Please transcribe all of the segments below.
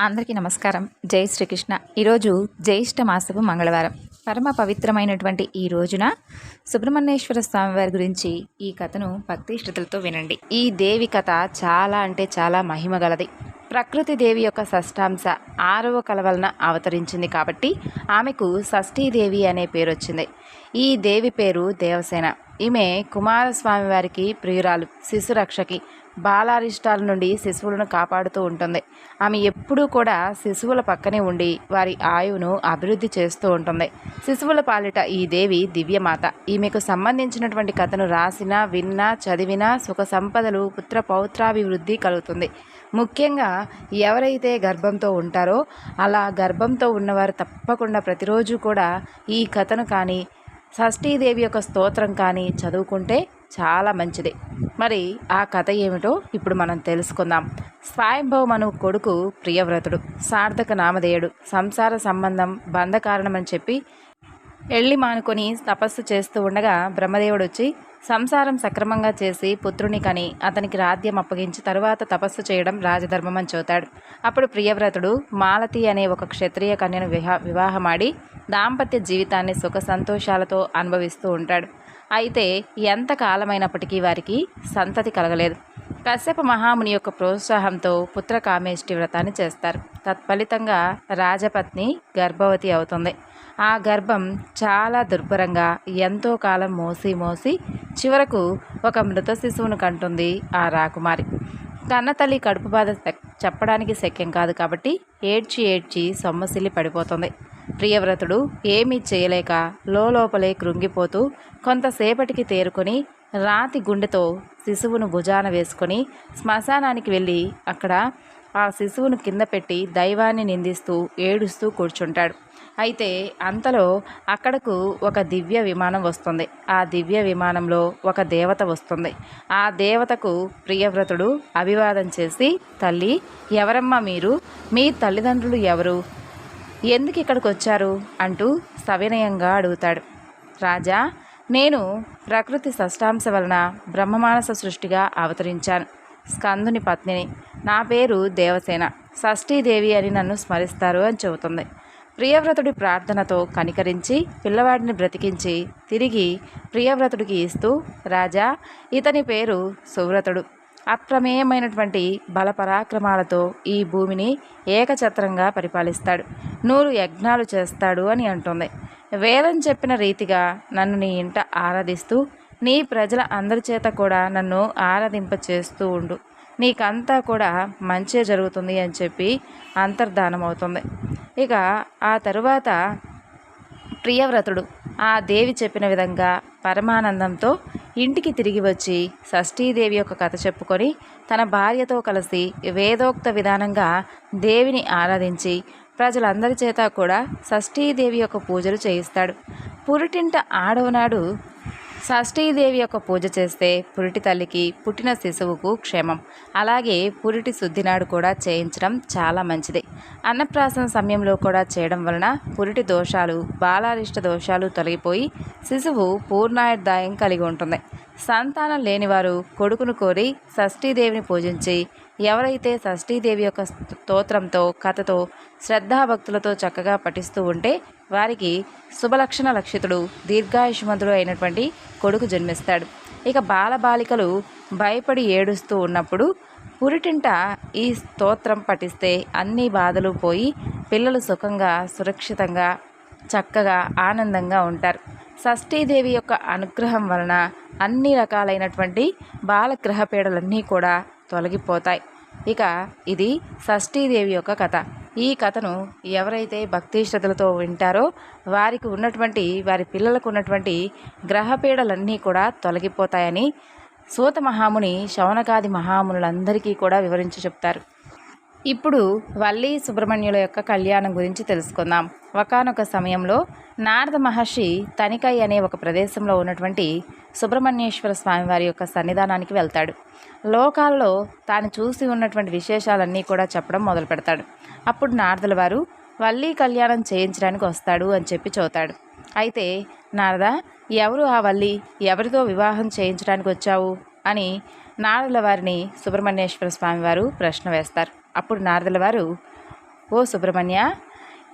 అందరికీ నమస్కారం. జై శ్రీకృష్ణ. ఈరోజు జ్యేష్ఠ మాసపు మంగళవారం. పరమ పవిత్రమైనటువంటి ఈ రోజున సుబ్రహ్మణ్యేశ్వర స్వామి వారి గురించి ఈ కథను భక్తి వినండి. ఈ దేవి కథ చాలా అంటే చాలా మహిమ గలది. ప్రకృతి దేవి యొక్క షష్టాంశ ఆరవ కల వలన అవతరించింది కాబట్టి ఆమెకు షష్ఠీదేవి అనే పేరు వచ్చింది. ఈ దేవి పేరు దేవసేన. ఈమె కుమారస్వామి వారికి ప్రియురాలు శిశురక్షకి బాలారిష్టాల నుండి శిశువులను కాపాడుతూ ఉంటుంది. ఆమె ఎప్పుడూ కూడా శిశువుల పక్కనే ఉండి వారి ఆయువును అభివృద్ధి చేస్తూ ఉంటుంది. శిశువుల పాలిట ఈ దేవి దివ్యమాత. ఈమెకు సంబంధించినటువంటి కథను రాసినా విన్నా చదివినా సుఖ సంపదలు పుత్ర పౌత్రాభివృద్ధి కలుగుతుంది. ముఖ్యంగా ఎవరైతే గర్భంతో ఉంటారో అలా గర్భంతో ఉన్నవారు తప్పకుండా ప్రతిరోజు కూడా ఈ కథను కానీ షష్ఠీదేవి యొక్క స్తోత్రం కానీ చదువుకుంటే చాలా మంచిది. మరి ఆ కథ ఏమిటో ఇప్పుడు మనం తెలుసుకుందాం. స్వయంభవ మను కొడుకు ప్రియవ్రతుడు సార్థక నామధేయుడు సంసార సంబంధం బంధకారణమని చెప్పి ఎళ్ళి మానుకొని తపస్సు చేస్తూ ఉండగా బ్రహ్మదేవుడు వచ్చి సంసారం సక్రమంగా చేసి పుత్రుని కని అతనికి రాధ్యం అప్పగించి తరువాత తపస్సు చేయడం రాజధర్మం అని చూతాడు అప్పుడు ప్రియవ్రతుడు మాలతి అనే ఒక క్షత్రియ కన్యను వివాహమాడి దాంపత్య జీవితాన్ని సుఖ సంతోషాలతో అనుభవిస్తూ ఉంటాడు. అయితే ఎంత కాలమైనప్పటికీ వారికి సంతతి కలగలేదు. కశ్యప మహాముని యొక్క ప్రోత్సాహంతో పుత్ర కామేష్టి వ్రతాన్ని చేస్తారు. తత్ఫలితంగా రాజపత్ని గర్భవతి అవుతుంది. ఆ గర్భం చాలా దుర్భరంగా ఎంతో కాలం మోసి మోసి చివరకు ఒక మృత శిశువును కంటుంది ఆ రాకుమారి. కన్నతల్లి కడుపు బాధ చెప్పడానికి శక్యం కాదు కాబట్టి ఏడ్చి ఏడ్చి సొమ్మసిల్లి పడిపోతుంది. ప్రియవ్రతుడు ఏమీ చేయలేక లోపలే కృంగిపోతూ కొంతసేపటికి తేరుకొని రాతి గుండెతో శిశువును భుజాన వేసుకొని శ్మశానానికి వెళ్ళి అక్కడ ఆ శిశువును కింద పెట్టి దైవాన్ని నిందిస్తూ ఏడుస్తూ కూర్చుంటాడు. అయితే అంతలో అక్కడకు ఒక దివ్య విమానం వస్తుంది. ఆ దివ్య విమానంలో ఒక దేవత వస్తుంది. ఆ దేవతకు ప్రియవ్రతుడు అభివాదం చేసి తల్లి ఎవరమ్మా మీరు? మీ తల్లిదండ్రులు ఎవరు? ఎందుకు ఇక్కడికి వచ్చారు అంటూ సవినయంగా అడుగుతాడు. రాజా నేను ప్రకృతి షష్టాంశ వలన బ్రహ్మమానస సృష్టిగా అవతరించాను. స్కందుని పత్నిని. నా పేరు దేవసేన. షష్ఠీదేవి అని నన్ను స్మరిస్తారు అని చెబుతుంది. ప్రియవ్రతుడి ప్రార్థనతో కనికరించి పిల్లవాడిని బ్రతికించి తిరిగి ప్రియవ్రతుడికి ఇస్తూ రాజా ఇతని పేరు సువ్రతుడు. అప్రమేయమైనటువంటి బలపరాక్రమాలతో ఈ భూమిని ఏకఛత్రంగా పరిపాలిస్తాడు. నూరు యజ్ఞాలు చేస్తాడు అని అంటుంది. వేదం చెప్పిన రీతిగా నన్ను నీ ఇంట ఆరాధిస్తూ నీ ప్రజల అందరి చేత కూడా నన్ను ఆరాధింప చేస్తూ ఉండు. నీకంతా కూడా మంచి జరుగుతుంది అని చెప్పి అంతర్ధానం అవుతుంది ఇక ఆ తరువాత ప్రియవ్రతుడు ఆ దేవి చెప్పిన విధంగా పరమానందంతో ఇంటికి తిరిగి వచ్చి షష్ఠీదేవి యొక్క కథ చెప్పుకొని తన భార్యతో కలిసి వేదోక్త విధానంగా దేవిని ఆరాధించి ప్రజలందరి చేత కూడా షష్ఠీదేవి యొక్క పూజలు చేయిస్తాడు. పురిటింట ఆడవనాడు షష్ఠీదేవి యొక్క పూజ చేస్తే పురిటి తల్లికి పుట్టిన శిశువుకు క్షేమం. అలాగే పురిటి శుద్ధినాడు కూడా చేయించడం చాలా మంచిది. అన్నప్రాసన సమయంలో కూడా చేయడం వలన పురిటి దోషాలు బాలారిష్ట దోషాలు తొలగిపోయి శిశువు పూర్ణాయుర్దాయం కలిగి ఉంటుంది. సంతానం లేనివారు కొడుకును కోరి షష్ఠీదేవిని పూజించి ఎవరైతే షష్ఠీదేవి యొక్క స్తోత్రంతో కథతో శ్రద్ధాభక్తులతో చక్కగా పఠిస్తూ ఉంటే వారికి శుభలక్షణ లక్షితుడు దీర్ఘాయుష్మంతుడు అయినటువంటి కొడుకు జన్మిస్తాడు. ఇక బాలబాలికలు భయపడి ఏడుస్తూ ఉన్నప్పుడు పురిటింట ఈ స్తోత్రం పఠిస్తే అన్ని బాధలు పోయి పిల్లలు సుఖంగా సురక్షితంగా చక్కగా ఆనందంగా ఉంటారు. షష్ఠీదేవి యొక్క అనుగ్రహం వలన అన్ని రకాలైనటువంటి బాలగ్రహ పీడలన్నీ కూడా తొలగిపోతాయి. ఇక ఇది షష్ఠీదేవి యొక్క కథ. ఈ కథను ఎవరైతే భక్తి శ్రద్ధలతో వింటారో వారికి ఉన్నటువంటి వారి పిల్లలకు ఉన్నటువంటి గ్రహపీడలన్నీ కూడా తొలగిపోతాయని సూత మహాముని శౌనకాది మహామునులందరికీ కూడా వివరించి చెప్తారు. ఇప్పుడు వల్లి సుబ్రహ్మణ్యుల యొక్క కళ్యాణం గురించి తెలుసుకుందాం. ఒకనొక సమయంలో నారద మహర్షి తనికై అనే ఒక ప్రదేశంలో ఉన్నటువంటి సుబ్రహ్మణ్యేశ్వర స్వామి వారి యొక్క సన్నిధానానికి వెళ్తాడు. లోకాల్లో తాను చూసి ఉన్నటువంటి విశేషాలన్నీ కూడా చెప్పడం మొదలు పెడతాడు. అప్పుడు నారదుల వారు వల్లి కళ్యాణం చేయించడానికి వస్తాడు అని చెప్పి చూతాడు. అయితే నారద ఎవరు ఆ వల్లి? ఎవరితో వివాహం చేయించడానికి వచ్చావు? అని నారదుల వారిని సుబ్రహ్మణ్యేశ్వర స్వామివారు ప్రశ్న వేస్తారు. అప్పుడు నారదుల వారు ఓ సుబ్రహ్మణ్య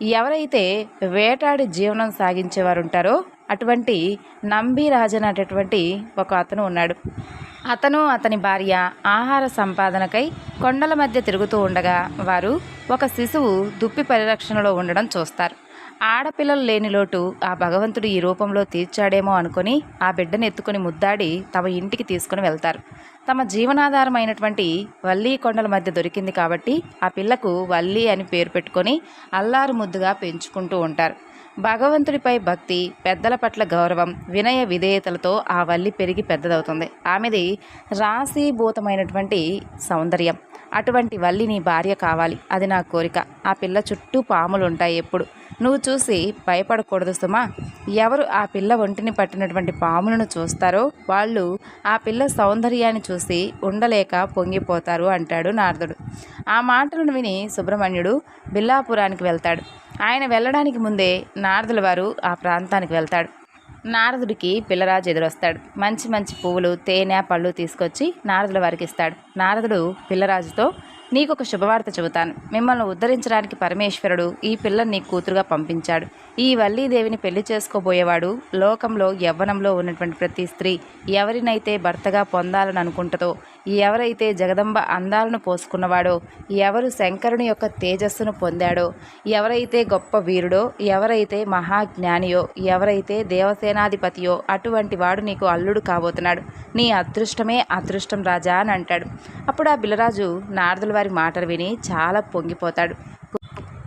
ఎవరైతే వేటాడి జీవనం సాగించేవారు ఉంటారో అటువంటి నంబిరాజన్ అనేటటువంటి ఒక అతను ఉన్నాడు. అతను అతని భార్య ఆహార సంపాదనకై కొండల మధ్య తిరుగుతూ ఉండగా వారు ఒక శిశువు దుప్పి పరిరక్షణలో ఉండడం చూస్తారు. ఆడపిల్లలు లేని లోటు ఆ భగవంతుడు ఈ రూపంలో తీర్చాడేమో అనుకొని ఆ బిడ్డను ఎత్తుకొని ముద్దాడి తమ ఇంటికి తీసుకుని వెళ్తారు. తమ జీవనాధారమైనటువంటి వల్లీ కొండల మధ్య దొరికింది కాబట్టి ఆ పిల్లకు వల్లి అని పేరు పెట్టుకొని అల్లారు ముద్దుగా పెంచుకుంటూ ఉంటారు. భగవంతుడిపై భక్తి పెద్దల పట్ల గౌరవం వినయ విధేయతలతో ఆ వల్లి పెరిగి పెద్దదవుతుంది. ఆమెది రాశీభూతమైనటువంటి సౌందర్యం. అటువంటి వల్లి నీ భార్య కావాలి. అది నా కోరిక. ఆ పిల్ల చుట్టూ పాములు ఉంటాయి ఎప్పుడు. నువ్వు చూసి భయపడకూడదు సుమా. ఎవరు ఆ పిల్ల ఒంటిని పట్టినటువంటి పాములను చూస్తారో వాళ్ళు ఆ పిల్ల సౌందర్యాన్ని చూసి ఉండలేక పొంగిపోతారు అంటాడు నారదుడు. ఆ మాటలను విని సుబ్రహ్మణ్యుడు బిల్లాపురానికి వెళ్తాడు. ఆయన వెళ్ళడానికి ముందే నారదుల వారు ఆ ప్రాంతానికి వెళ్తాడు. నారదుడికి పిల్లరాజు ఎదురొస్తాడు. మంచి మంచి పువ్వులు తేనె పళ్ళు తీసుకొచ్చి నారదుల వారికి ఇస్తాడు. నారదుడు పిల్లరాజుతో నీకు ఒక శుభవార్త చెబుతాను. మిమ్మల్ని ఉద్ధరించడానికి పరమేశ్వరుడు ఈ పిల్లని నీ కూతురుగా పంపించాడు. ఈ వల్లీదేవిని పెళ్ళి చేసుకోబోయేవాడు లోకంలో యవ్వనంలో ఉన్నటువంటి ప్రతి స్త్రీ ఎవరినైతే భర్తగా పొందాలని అనుకుంటుందో ఎవరైతే జగదంబ అందాలను పోసుకున్నవాడో ఎవరు శంకరుని యొక్క తేజస్సును పొందాడో ఎవరైతే గొప్ప వీరుడో ఎవరైతే మహాజ్ఞానియో ఎవరైతే దేవసేనాధిపతియో అటువంటి వాడు నీకు అల్లుడు కాబోతున్నాడు. నీ అదృష్టమే అదృష్టం రాజా అని అంటాడు. అప్పుడు ఆ బిలరాజు నారదుల వారి మాటలు విని చాలా పొంగిపోతాడు.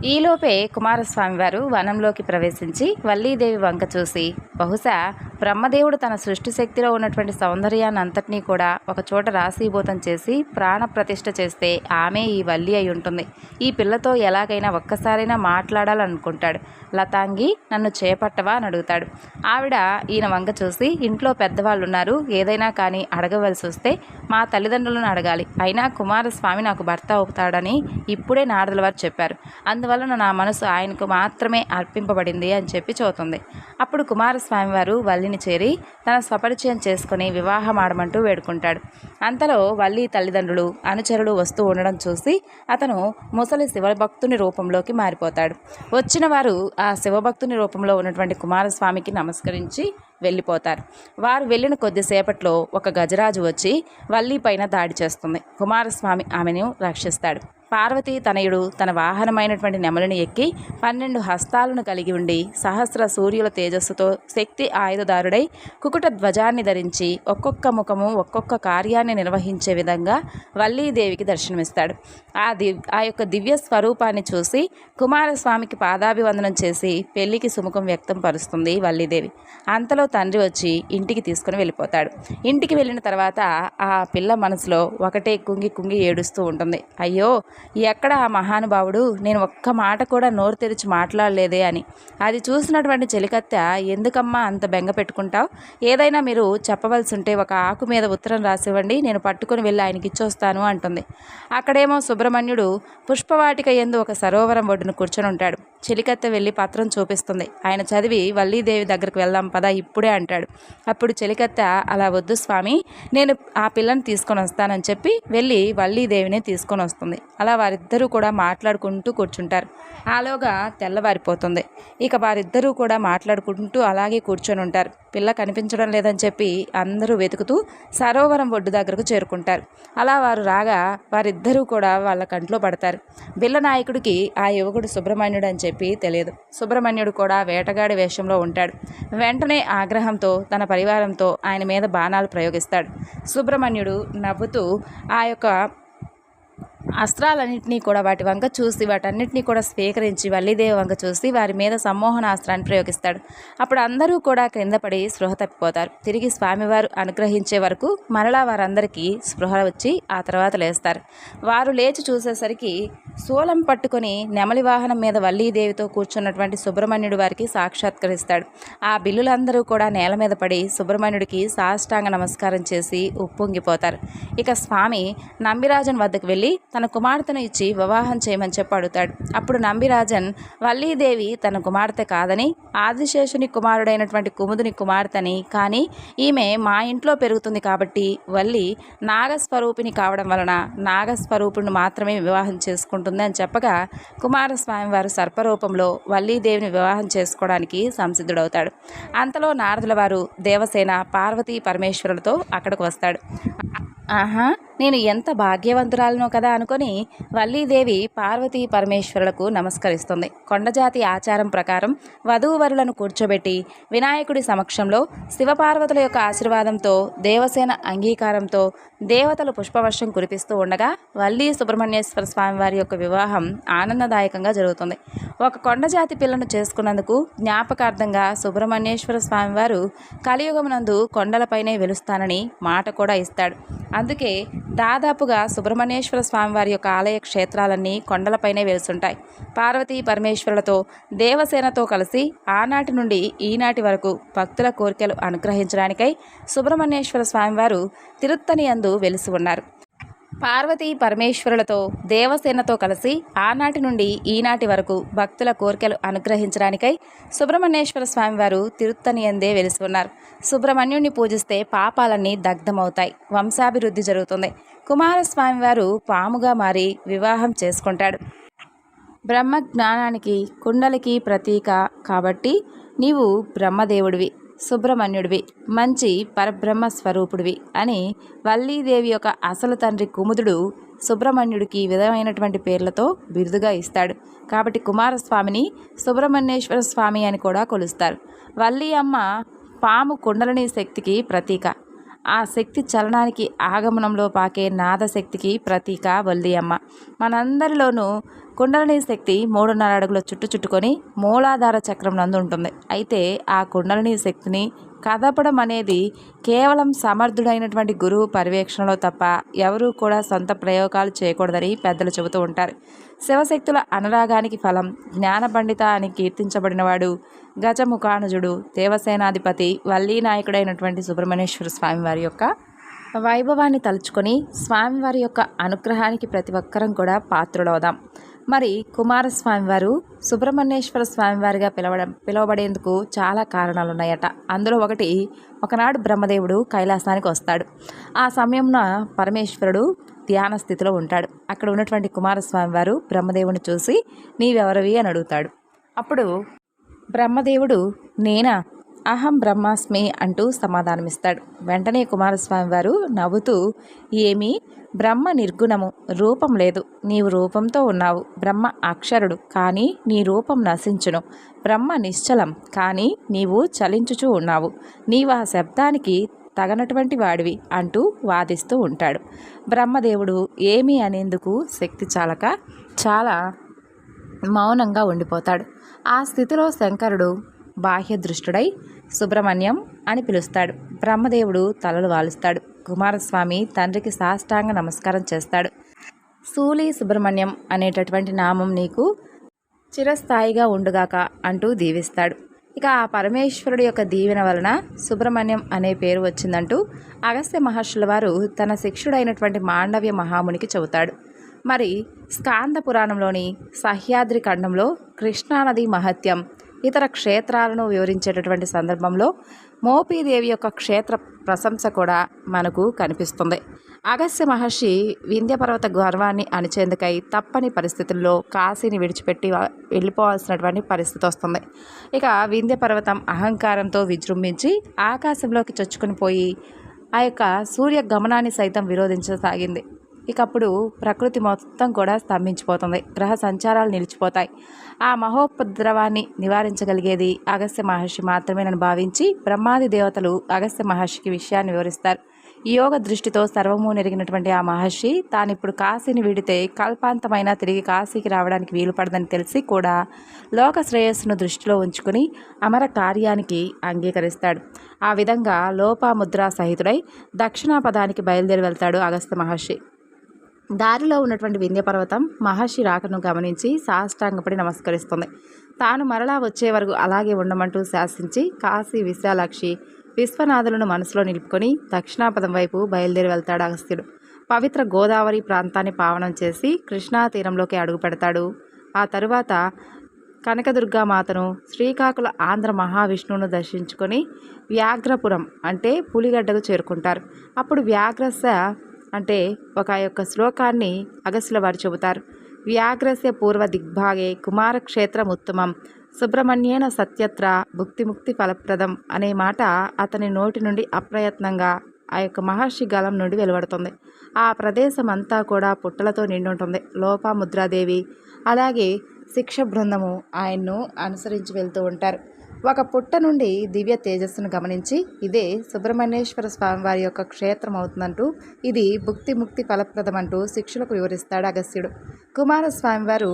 ఈలోపే కుమారస్వామి వారు వనంలోకి ప్రవేశించి వల్లీదేవి వంక చూసి బహుశా బ్రహ్మదేవుడు తన సృష్టి శక్తిలో ఉన్నటువంటి సౌందర్యాన్ని అంతటినీ కూడా ఒక చోట రాశీభూతం చేసి ప్రాణ ప్రతిష్ఠ చేస్తే ఆమె ఈ వల్లి అయి ఉంటుంది. ఈ పిల్లతో ఎలాగైనా ఒక్కసారైనా మాట్లాడాలనుకుంటాడు. లతాంగి నన్ను చేపట్టవా? అని అడుగుతాడు. ఆవిడ ఈయన వంక చూసి ఇంట్లో పెద్దవాళ్ళు ఉన్నారు ఏదైనా కానీ అడగవలసి వస్తే మా తల్లిదండ్రులను అడగాలి. అయినా కుమారస్వామి నాకు భర్త అవుతాడని ఇప్పుడే నారదుల వారు చెప్పారు. అందువలన నా మనసు ఆయనకు మాత్రమే అర్పింపబడింది అని చెప్పి చూతుంది అప్పుడు కుమారస్వామి వారు వల్లిని చేరి తన స్వపరిచయం చేసుకుని వివాహం ఆడమంటూ వేడుకుంటాడు. అంతలో వల్లి తల్లిదండ్రులు అనుచరులు వస్తూ ఉండడం చూసి అతను ముసలి శివభక్తుని రూపంలోకి మారిపోతాడు. వచ్చిన వారు ఆ శివభక్తుని రూపంలో ఉన్నటువంటి కుమారస్వామికి నమస్కరించి వెళ్ళిపోతారు. వారు వెళ్ళిన కొద్దిసేపట్లో ఒక గజరాజు వచ్చి వల్లి పైన దాడి చేస్తుంది. కుమారస్వామి ఆమెను రక్షిస్తాడు. పార్వతీ తనయుడు తన వాహనమైనటువంటి నెమలిని ఎక్కి పన్నెండు హస్తాలను కలిగి ఉండి సహస్ర సూర్యుల తేజస్సుతో శక్తి ఆయుధదారుడై కుకుట ధ్వజాన్ని ధరించి ఒక్కొక్క ముఖము ఒక్కొక్క కార్యాన్ని నిర్వహించే విధంగా వల్లీదేవికి దర్శనమిస్తాడు. ఆ ది ఆ యొక్క దివ్య స్వరూపాన్ని చూసి కుమారస్వామికి పాదాభివందనం చేసి పెళ్ళికి సుముఖం వ్యక్తం పరుస్తుంది వల్లీదేవి. అంతలో తండ్రి వచ్చి ఇంటికి తీసుకుని వెళ్ళిపోతాడు. ఇంటికి వెళ్ళిన తర్వాత ఆ పిల్ల మనసులో ఒకటే కుంగి కుంగి ఏడుస్తూ ఉంటుంది. అయ్యో ఎక్కడ ఆ మహానుభావుడు? నేను ఒక్క మాట కూడా నోరు తెరిచి మాట్లాడలేదే అని. అది చూసినటువంటి చెలికత్తె ఎందుకమ్మా అంత బెంగ పెట్టుకుంటావు? ఏదైనా మీరు చెప్పవలసి ఉంటే ఒక ఆకు మీద ఉత్తరం రాసివ్వండి నేను పట్టుకొని వెళ్ళి ఆయనకి ఇచ్చొస్తాను అంటుంది. అక్కడేమో సుబ్రహ్మణ్యుడు పుష్పవాటిక ఎందు ఒక సరోవరం ఒడ్డును కూర్చొని ఉంటాడు. చెలికత్తె వెళ్ళి పత్రం చూపిస్తుంది. ఆయన చదివి వల్లీదేవి దగ్గరికి వెళ్దాం పదా ఇప్పుడే అంటాడు. అప్పుడు చెలికత్తె అలా వద్దు స్వామి నేను ఆ పిల్లని తీసుకొని వస్తానని చెప్పి వెళ్ళి వల్లీదేవిని తీసుకొని వస్తుంది అలా వారిద్దరూ కూడా మాట్లాడుకుంటూ కూర్చుంటారు. ఆలోగా తెల్లవారిపోతుంది. ఇక వారిద్దరూ కూడా మాట్లాడుకుంటూ అలాగే కూర్చొని ఉంటారు. పిల్ల కనిపించడం లేదని చెప్పి అందరూ వెతుకుతూ సరోవరం ఒడ్డు దగ్గరకు చేరుకుంటారు. అలా వారు రాగా వారిద్దరూ కూడా వాళ్ళ కంట్లో పడతారు. బిల్ల నాయకుడికి ఆ యువకుడు సుబ్రహ్మణ్యుడు అని చెప్పి తెలియదు. సుబ్రహ్మణ్యుడు కూడా వేటగాడి వేషంలో ఉంటాడు. వెంటనే ఆగ్రహంతో తన పరివారంతో ఆయన మీద బాణాలు ప్రయోగిస్తాడు. సుబ్రహ్మణ్యుడు నవ్వుతూ ఆ యొక్క అస్త్రాలన్నింటినీ కూడా వాటి వంక చూసి వాటన్నిటినీ కూడా స్వీకరించి వల్లీదేవి వంక చూసి వారి మీద సమ్మోహన అస్త్రాన్ని ప్రయోగిస్తాడు. అప్పుడు అందరూ కూడా క్రింద పడి స్పృహ తప్పిపోతారు. తిరిగి స్వామివారు అనుగ్రహించే వరకు మరలా వారందరికీ స్పృహ వచ్చి ఆ తర్వాత లేస్తారు. వారు లేచి చూసేసరికి శూలం పట్టుకొని నెమలి వాహనం మీద వల్లీదేవితో కూర్చున్నటువంటి సుబ్రహ్మణ్యుడు వారికి సాక్షాత్కరిస్తాడు. ఆ బిల్లులందరూ కూడా నేల మీద పడి సుబ్రహ్మణ్యుడికి సాష్టాంగ నమస్కారం చేసి ఉప్పొంగిపోతారు. ఇక స్వామి నంబిరాజన్ వద్దకు వెళ్ళి తన కుమార్తెను ఇచ్చి వివాహం చేయమని చెప్పి అడుగుతాడు. అప్పుడు నంబిరాజన్ వల్లీదేవి తన కుమార్తె కాదని ఆదిశేషుని కుమారుడైనటువంటి కుముదుని కుమార్తెని కానీ ఈమె మా ఇంట్లో పెరుగుతుంది కాబట్టి వల్లి నాగస్వరూపిణి కావడం వలన నాగస్వరూపుణ్ణి మాత్రమే వివాహం చేసుకుంటుంది అని చెప్పగా కుమారస్వామి వారు సర్పరూపంలో వల్లీదేవిని వివాహం చేసుకోవడానికి సంసిద్ధుడవుతాడు. అంతలో నారదుల వారు దేవసేన పార్వతీ పరమేశ్వరులతో అక్కడికి వస్తాడు. ఆహా! నేను ఎంత భాగ్యవంతురాలను కదా అనుకొని వల్లీదేవి పార్వతీ పరమేశ్వరులకు నమస్కరిస్తుంది. కొండజాతి ఆచారం ప్రకారం వధూవరులను కూర్చోబెట్టి వినాయకుడి సమక్షంలో శివపార్వతుల యొక్క ఆశీర్వాదంతో దేవసేన అంగీకారంతో దేవతలు పుష్పవర్షం కురిపిస్తూ ఉండగా వల్లీ సుబ్రహ్మణ్యేశ్వర స్వామి వారి యొక్క వివాహం ఆనందదాయకంగా జరుగుతుంది. ఒక కొండజాతి పిల్లను చేసుకున్నందుకు జ్ఞాపకార్థంగా సుబ్రహ్మణ్యేశ్వర స్వామివారు కలియుగమునందు కొండలపైనే వెలుస్తానని మాట కూడా ఇస్తాడు. అందుకే దాదాపుగా సుబ్రహ్మణ్యేశ్వర స్వామివారి యొక్క ఆలయ క్షేత్రాలన్నీ కొండలపైనే వెలుసుంటాయి. పార్వతీ పరమేశ్వరులతో దేవసేనతో కలిసి ఆనాటి నుండి ఈనాటి వరకు భక్తుల కోరికలు అనుగ్రహించడానికై సుబ్రహ్మణ్యేశ్వర స్వామివారు తిరుత్తని అందు వెలిసి ఉన్నారు. పార్వతీ పరమేశ్వరులతో దేవసేనతో కలిసి ఆనాటి నుండి ఈనాటి వరకు భక్తుల కోరికలు అనుగ్రహించడానికై సుబ్రహ్మణ్యేశ్వర స్వామివారు తిరుత్తని అందే వెలిసి ఉన్నారు సుబ్రహ్మణ్యుణ్ణి పూజిస్తే పాపాలన్నీ దగ్ధమవుతాయి. వంశాభివృద్ధి జరుగుతుంది. కుమారస్వామి వారు పాముగా మారి వివాహం చేసుకుంటాడు. బ్రహ్మ జ్ఞానానికి కుండలికి ప్రతీక కాబట్టి నీవు బ్రహ్మదేవుడివి. సుబ్రహ్మణ్యుడివి. మంచి పరబ్రహ్మ స్వరూపుడివి అని వల్లీదేవి యొక్క అసలు తండ్రి కుముదుడు సుబ్రహ్మణ్యుడికి ఈ విధమైనటువంటి పేర్లతో బిరుదుగా ఇస్తాడు. కాబట్టి కుమారస్వామిని సుబ్రహ్మణ్యేశ్వర స్వామి అని కూడా కొలుస్తారు. వల్లి అమ్మ పాము కుండలని శక్తికి ప్రతీక. ఆ శక్తి చలనానికి ఆగమనంలో పాకే నాదశక్తికి ప్రతీక వల్లి అమ్మ. మనందరిలోనూ కుండలిని శక్తి మూడున్నర అడుగుల చుట్టు చుట్టుకొని మూలాధార చక్రం నందు ఉంటుంది. అయితే ఆ కుండలిని శక్తిని కదపడం అనేది కేవలం సమర్థుడైనటువంటి గురువు పర్యవేక్షణలో తప్ప ఎవరూ కూడా సొంత ప్రయోగాలు చేయకూడదని పెద్దలు చెబుతూ ఉంటారు. శివశక్తుల అనురాగానికి ఫలం జ్ఞాన పండిత అని కీర్తించబడినవాడు గజముఖానుజుడు దేవసేనాధిపతి వల్లీ నాయకుడైనటువంటి సుబ్రహ్మణ్యేశ్వర స్వామి వారి యొక్క వైభవాన్ని తలుచుకొని స్వామివారి యొక్క అనుగ్రహానికి ప్రతి ఒక్కరం కూడా పాత్రులవుదాం. మరి కుమారస్వామి వారు సుబ్రహ్మణ్యేశ్వర స్వామివారిగా పిలవడం పిలువబడేందుకు చాలా కారణాలు ఉన్నాయట అందులో ఒకటి ఒకనాడు బ్రహ్మదేవుడు కైలాసానికి వస్తాడు. ఆ సమయంలో పరమేశ్వరుడు ధ్యాన స్థితిలో ఉంటాడు. అక్కడ ఉన్నటువంటి కుమారస్వామి వారు బ్రహ్మదేవుని చూసి నీవెవరివి? అని అడుగుతాడు. అప్పుడు బ్రహ్మదేవుడు నేనా? అహం బ్రహ్మాస్మి అంటూ సమాధానమిస్తాడు. వెంటనే కుమారస్వామి వారు నవ్వుతూ ఏమి? బ్రహ్మ నిర్గుణము. రూపం లేదు. నీవు రూపంతో ఉన్నావు. బ్రహ్మ అక్షరుడు. కానీ నీ రూపం నశించును. బ్రహ్మ నిశ్చలం. కానీ నీవు చలించుచూ ఉన్నావు. నీవు ఆ శబ్దానికి తగనటువంటి వాడివి అంటూ వాదిస్తూ ఉంటాడు. బ్రహ్మదేవుడు ఏమి అనేందుకు శక్తి చాలక చాలా మౌనంగా ఉండిపోతాడు. ఆ స్థితిలో శంకరుడు బాహ్య దృష్టుడై సుబ్రహ్మణ్యం అని పిలుస్తాడు. బ్రహ్మదేవుడు తలలు వాలుస్తాడు. కుమారస్వామి తండ్రికి సాష్టాంగ నమస్కారం చేస్తాడు. సూలి సుబ్రహ్మణ్యం అనేటటువంటి నామం నీకు చిరస్థాయిగా ఉండుగాక అంటూ దీవిస్తాడు. ఇక ఆ పరమేశ్వరుడు యొక్క దీవెన వలన సుబ్రహ్మణ్యం అనే పేరు వచ్చిందంటూ అగస్త్య మహర్షుల వారు తన శిష్యుడైనటువంటి మాండవ్య మహామునికి చెబుతాడు. మరి స్కాంద పురాణంలోని సహ్యాద్రి ఖండంలో కృష్ణానది మహత్యం ఇతర క్షేత్రాలను వివరించేటటువంటి సందర్భంలో మోపీదేవి యొక్క క్షేత్ర ప్రశంస కూడా మనకు కనిపిస్తుంది. అగస్త్య మహర్షి వింధ్యపర్వత గర్వాన్ని అణిచేందుకై తప్పని పరిస్థితుల్లో కాశీని విడిచిపెట్టి వెళ్ళిపోవాల్సినటువంటి పరిస్థితి వస్తుంది. ఇక వింధ్యపర్వతం అహంకారంతో విజృంభించి ఆకాశంలోకి చొచ్చుకుని పోయి ఆ యొక్క సూర్య గమనాన్ని సైతం విరోధించసాగింది. ఇక అప్పుడు ప్రకృతి మొత్తం కూడా స్తంభించిపోతుంది. గ్రహ సంచారాలు నిలిచిపోతాయి. ఆ మహోపద్రవాన్ని నివారించగలిగేది అగస్త్య మహర్షి మాత్రమేనని భావించి బ్రహ్మాది దేవతలు అగస్త్య మహర్షికి విషయాన్ని వివరిస్తారు. ఈ యోగ దృష్టితో సర్వము నెరిగినటువంటి ఆ మహర్షి తాను ఇప్పుడు కాశీని వీడితే కల్పాంతమైన తిరిగి కాశీకి రావడానికి వీలు పడదని తెలిసి కూడా లోక శ్రేయస్సును దృష్టిలో ఉంచుకుని అమర కార్యానికి అంగీకరిస్తాడు. ఆ విధంగా లోపాముద్రా సహితుడై దక్షిణాపదానికి బయలుదేరి వెళ్తాడు అగస్త్య మహర్షి. దారిలో ఉన్నటువంటి వింధ్య పర్వతం మహర్షి రాకను గమనించి సాష్టాంగపడి నమస్కరిస్తుంది. తాను మరలా వచ్చే వరకు అలాగే ఉండమంటూ శాసించి కాశీ విశాలాక్షి విశ్వనాథులను మనసులో నిలుపుకొని దక్షిణాపదం వైపు బయలుదేరి వెళ్తాడు అగస్త్యుడు. పవిత్ర గోదావరి ప్రాంతాన్ని పావనం చేసి కృష్ణా తీరంలోకి అడుగు పెడతాడు. ఆ తరువాత కనకదుర్గామాతను శ్రీకాకుళ ఆంధ్ర మహావిష్ణువును దర్శించుకొని వ్యాఘ్రపురం అంటే పులిగడ్డకు చేరుకుంటారు. అప్పుడు వ్యాఘ్రస అంటే ఒక యొక్క శ్లోకాన్ని అగస్సుల వారు చెబుతారు. వ్యాఘ్రస్య పూర్వ దిగ్భాగే కుమారక్షేత్రం ఉత్తమం. సుబ్రహ్మణ్యేన సత్యత్ర భుక్తిముక్తి ఫలప్రదం అనే మాట అతని నోటి నుండి అప్రయత్నంగా ఆ యొక్క మహర్షి గలం నుండి వెలువడుతుంది. ఆ ప్రదేశం అంతా కూడా పుట్టలతో నిండుంటుంది. లోపాముద్రాదేవి అలాగే శిక్ష బృందము ఆయన్ను అనుసరించి వెళ్తూ ఉంటారు. ఒక పుట్ట నుండి దివ్య తేజస్సును గమనించి ఇదే సుబ్రహ్మణ్యేశ్వర స్వామివారి యొక్క క్షేత్రం అవుతుందంటూ ఇది భుక్తి ముక్తి ఫలప్రదమంటూ శిక్షులకు వివరిస్తాడు అగస్త్యుడు. కుమారస్వామి వారు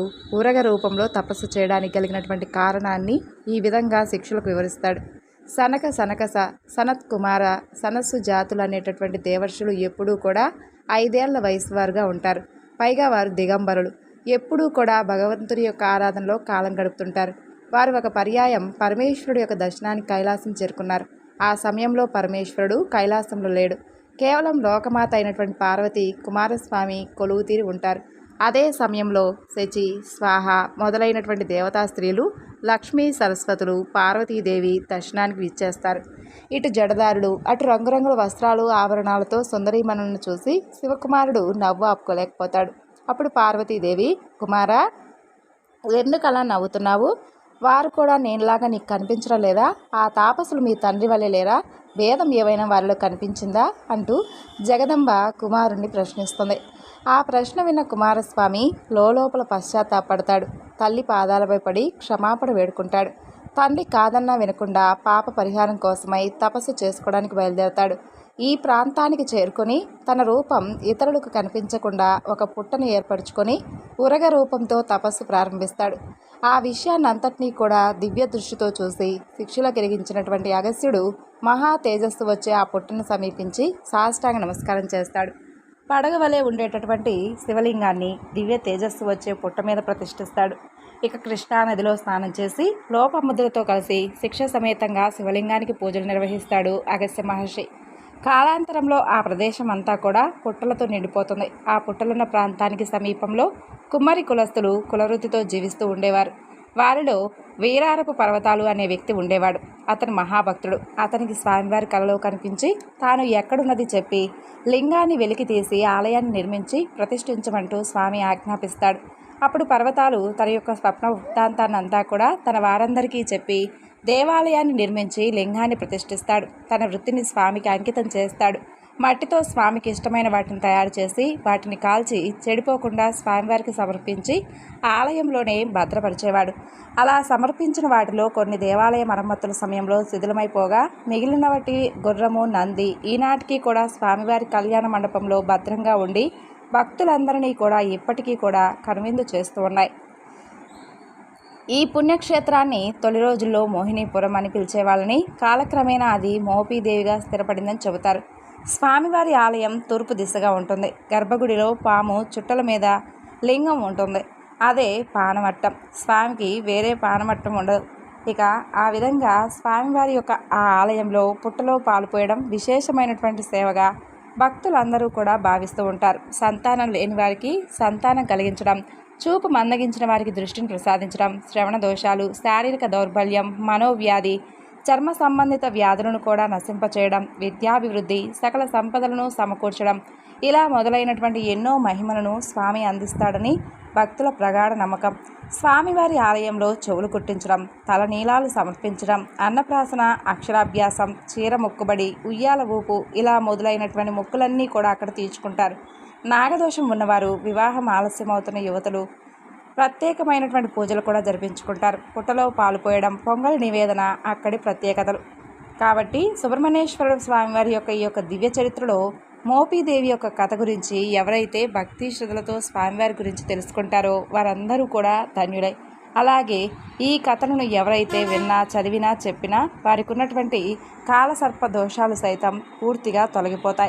రూపంలో తపస్సు చేయడానికి కలిగినటువంటి కారణాన్ని ఈ విధంగా శిక్షులకు వివరిస్తాడు. సనక సనకస సనత్ కుమార సనస్సు జాతులు అనేటటువంటి దేవర్షులు ఎప్పుడూ కూడా ఐదేళ్ళ వయసు వారుగా ఉంటారు. పైగా వారు దిగంబరులు. ఎప్పుడూ కూడా భగవంతుడి యొక్క ఆరాధనలో కాలం గడుపుతుంటారు. వారు ఒక పర్యాయం పరమేశ్వరుడు యొక్క దర్శనానికి కైలాసం చేరుకున్నారు. ఆ సమయంలో పరమేశ్వరుడు కైలాసంలో లేడు. కేవలం లోకమాత అయినటువంటి పార్వతి కుమారస్వామి కొలువు తీరి ఉంటారు. అదే సమయంలో శచి స్వాహ మొదలైనటువంటి దేవతా స్త్రీలు లక్ష్మీ సరస్వతులు పార్వతీదేవి దర్శనానికి విచ్చేస్తారు. ఇటు జడదారులు అటు రంగురంగుల వస్త్రాలు ఆభరణాలతో సుందరీమణులను చూసి శివకుమారుడు నవ్వు ఆపుకోలేకపోతాడు. అప్పుడు పార్వతీదేవి కుమారా ఎందుకు అలా నవ్వుతున్నావు? వారు కూడా నేనులాగా నీకు కనిపించడం లేదా? ఆ తాపసులు మీ తండ్రి వల్లే లేరా? భేదం ఏవైనా వారిలో కనిపించిందా? అంటూ జగదంబ కుమారుణ్ణి ప్రశ్నిస్తుంది. ఆ ప్రశ్న విన్న కుమారస్వామి లోపల పశ్చాత్తాపడతాడు. తల్లి పాదాలపై పడి క్షమాపణ వేడుకుంటాడు. తండ్రి కాదన్నా వినకుండా పాప పరిహారం కోసమై తపస్సు చేసుకోవడానికి బయలుదేరతాడు. ఈ ప్రాంతానికి చేరుకొని తన రూపం ఇతరులకు కనిపించకుండా ఒక పుట్టను ఏర్పరచుకొని ఉరగ రూపంతో తపస్సు ప్రారంభిస్తాడు. ఆ విషయాన్ని అంతటినీ కూడా దివ్య దృష్టితో చూసి శిక్షలో గిరిగించినటువంటి అగస్యుడు మహా తేజస్సు వచ్చే ఆ పుట్టను సమీపించి సాష్టాంగ నమస్కారం చేస్తాడు. పడగ వలె ఉండేటటువంటి శివలింగాన్ని దివ్య తేజస్సు వచ్చే పుట్ట మీద ప్రతిష్ఠిస్తాడు. ఇక కృష్ణా నదిలో స్నానం చేసి లోపముద్రతో కలిసి శిక్ష సమేతంగా శివలింగానికి పూజలు నిర్వహిస్తాడు అగస్య మహర్షి. కాలాంతరంలో ఆ ప్రదేశం అంతా కూడా పుట్టలతో నిండిపోతుంది. ఆ పుట్టలున్న ప్రాంతానికి సమీపంలో కుమ్మరి కులస్తులు కులవృత్తితో జీవిస్తూ ఉండేవారు. వారిలో వీరారపు పర్వతాలు అనే వ్యక్తి ఉండేవాడు. అతను మహాభక్తుడు. అతనికి స్వామివారి కలలో కనిపించి తాను ఎక్కడున్నది చెప్పి లింగాన్ని వెలికి తీసి ఆలయాన్ని నిర్మించి ప్రతిష్ఠించమంటూ స్వామి ఆజ్ఞాపిస్తాడు. అప్పుడు పర్వతాలు తన యొక్క స్వప్న వృత్తాంతాన్నంతా కూడా తన వారందరికీ చెప్పి దేవాలయాన్ని నిర్మించి లింగాన్ని ప్రతిష్ఠిస్తాడు. తన వృత్తిని స్వామికి అంకితం చేస్తాడు. మట్టితో స్వామికి ఇష్టమైన వాటిని తయారు చేసి వాటిని కాల్చి చెడిపోకుండా స్వామివారికి సమర్పించి ఆలయంలోనే భద్రపరిచేవాడు. అలా సమర్పించిన వాటిలో కొన్ని దేవాలయ మరమ్మతుల సమయంలో శిథిలమైపోగా మిగిలిన వాటి గుర్రము నంది ఈనాటికి కూడా స్వామివారి కళ్యాణ మండపంలో భద్రంగా ఉండి భక్తులందరినీ కూడా ఇప్పటికీ కూడా కనువిందు చేస్తూ ఉన్నాయి. ఈ పుణ్యక్షేత్రాన్ని తొలి రోజుల్లో మోహినీపురం అని పిలిచేవాళ్ళని కాలక్రమేణా అది మోపీదేవిగా స్థిరపడిందని చెబుతారు. స్వామివారి ఆలయం తూర్పు దిశగా ఉంటుంది. గర్భగుడిలో పాము చుట్టల మీద లింగం ఉంటుంది. అదే పానమట్టం. స్వామికి వేరే పానమట్టం ఉండదు. ఇక ఆ విధంగా స్వామివారి యొక్క ఆ ఆలయంలో పుట్టలో పాలుపోయడం విశేషమైనటువంటి సేవగా భక్తులందరూ కూడా భావిస్తూ ఉంటారు. సంతానం లేని వారికి సంతానం కలిగించడం చూపు మందగించిన వారికి దృష్టిని ప్రసాదించడం శ్రవణ దోషాలు శారీరక దౌర్బల్యం మనోవ్యాధి చర్మ సంబంధిత వ్యాధులను కూడా నశింపచేయడం విద్యాభివృద్ధి సకల సంపదలను సమకూర్చడం ఇలా మొదలైనటువంటి ఎన్నో మహిమలను స్వామి అందిస్తాడని భక్తుల ప్రగాఢ నమ్మకం. స్వామివారి ఆలయంలో చెవులు కుట్టించడం తలనీలాలు సమర్పించడం అన్నప్రాసన అక్షరాభ్యాసం చీర మొక్కుబడి ఉయ్యాల ఊపు ఇలా మొదలైనటువంటి మొక్కులన్నీ కూడా అక్కడ తీర్చుకుంటారు. నాగదోషం ఉన్నవారు వివాహం ఆలస్యమవుతున్న యువతులు ప్రత్యేకమైనటువంటి పూజలు కూడా జరిపించుకుంటారు. పుట్టలో పాలు పోయడం పొంగల్ నివేదన అక్కడి ప్రత్యేకతలు. కాబట్టి సుబ్రహ్మణ్యేశ్వర స్వామివారి యొక్క ఈ యొక్క దివ్య చరిత్రలో మోపీదేవి యొక్క కథ గురించి ఎవరైతే భక్తి శ్రద్ధలతో స్వామివారి గురించి తెలుసుకుంటారో వారందరూ కూడా ధన్యులై. అలాగే ఈ కథలను ఎవరైతే విన్నా చదివినా చెప్పినా వారికి ఉన్నటువంటి కాలసర్ప దోషాలు సైతం పూర్తిగా తొలగిపోతాయి.